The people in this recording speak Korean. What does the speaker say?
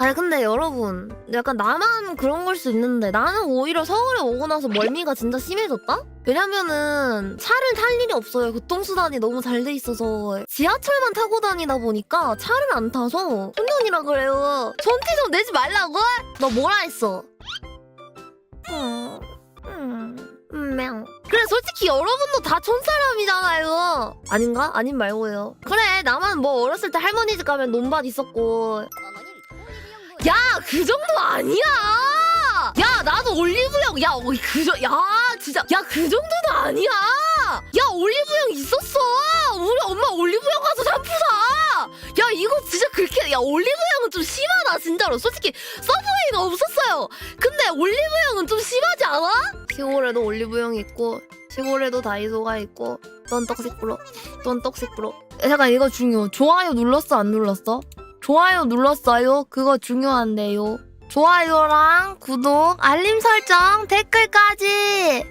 아니 근데 여러분 약간 나만 그런 걸 수 있는데 나는 오히려 서울에 오고 나서 멀미가 진짜 심해졌다? 왜냐면은 차를 탈 일이 없어요 교통수단이 너무 잘 돼 있어서 지하철만 타고 다니다 보니까 차를 안 타서 혼돈이라 그래요 전티 좀 내지 말라고? 너 뭐라 했어? 음, 음, 음, 명. 그래 솔직히 여러분도 다 촌사람이잖아요 아닌가? 아닌 말고요 그래 나만 뭐 어렸을 때 할머니 집 가면 논밭 있었고 야, 그 정도 아니야! 야, 나도 올리브영, 야, 어, 그, 정- 야, 진짜, 야, 그 정도는 아니야! 야, 올리브영 있었어! 우리 엄마 올리브영 가서 샴푸 사! 야, 이거 진짜 그렇게, 야, 올리브영은 좀 심하다, 진짜로. 솔직히, 서브웨이는 없었어요! 근데 올리브영은 좀 심하지 않아? 시골에도 올리브영이 있고, 시골에도 다이소가 있고, 넌 떡식 불어, 넌 떡식. 야, 잠깐, 이거 중요. 좋아요 눌렀어, 안 눌렀어? 좋아요 눌렀어요? 그거 중요한데요. 좋아요랑 구독, 알림 설정, 댓글까지!